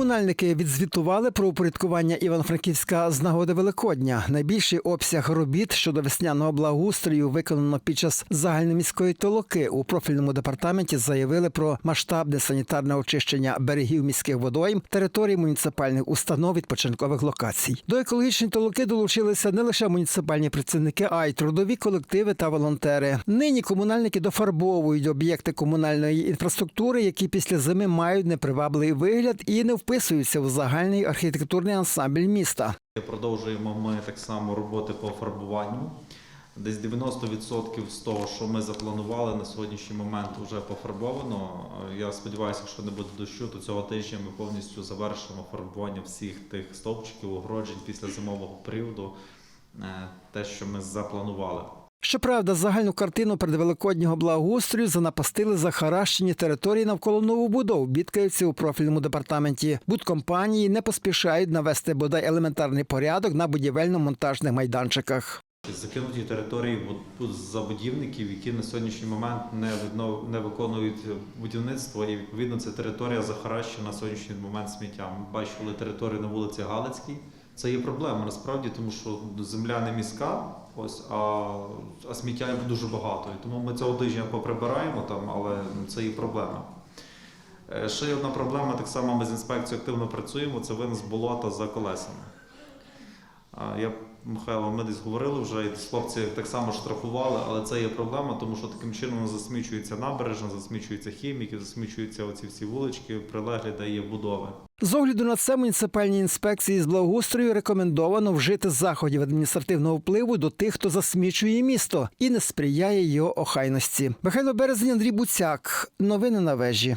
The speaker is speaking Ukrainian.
Комунальники відзвітували про упорядкування Івано-Франківська з нагоди Великодня. Найбільший обсяг робіт щодо весняного благоустрою виконано під час загальноміської толоки. У профільному департаменті заявили про масштабне санітарне очищення берегів міських водойм, територій муніципальних установ відпочинкових локацій. До екологічної толоки долучилися не лише муніципальні працівники, а й трудові колективи та волонтери. Нині комунальники дофарбовують об'єкти комунальної інфраструктури, які після зими мають непривабливий вигляд і не вписуються в загальний архітектурний ансамбль міста. Продовжуємо ми так само роботи по фарбуванню. Десь 90% з того, що ми запланували на сьогоднішній момент, вже пофарбовано. Я сподіваюся, якщо не буде дощу, то цього тижня ми повністю завершимо фарбування всіх тих стовпчиків, огороджень після зимового періоду, е, те, що ми запланували. Щоправда, загальну картину передвеликоднього благоустрою занапастили захаращені території навколо новобудов, бідкаються у профільному департаменті. Будкомпанії не поспішають навести бодай елементарний порядок на будівельно-монтажних майданчиках. Закинуті території буд- забудівників, які на сьогоднішній момент не, відно- не виконують будівництво, і відповідно це територія захаращена на сьогоднішній момент сміттям. Бачили територію на вулиці Галицькій. Це є проблема насправді, тому що земля не міська, ось а, а сміття дуже багато. І тому ми цього тижня поприбираємо там, але це є проблема. Е, Ще є одна проблема, так само ми з інспекцією активно працюємо, це винос болота за колесами. Я, Михайло, ми десь говорили вже, і хлопці так само штрафували, але це є проблема, тому що таким чином засмічується набережна, засмічуються хіміки, засмічуються оці всі вулички, прилеглі, де є будови. З огляду на це муніципальній інспекції з благоустрою рекомендовано вжити заходів адміністративного впливу до тих, хто засмічує місто і не сприяє його охайності. Михайло Березень, Андрій Буцяк. Новини на вежі.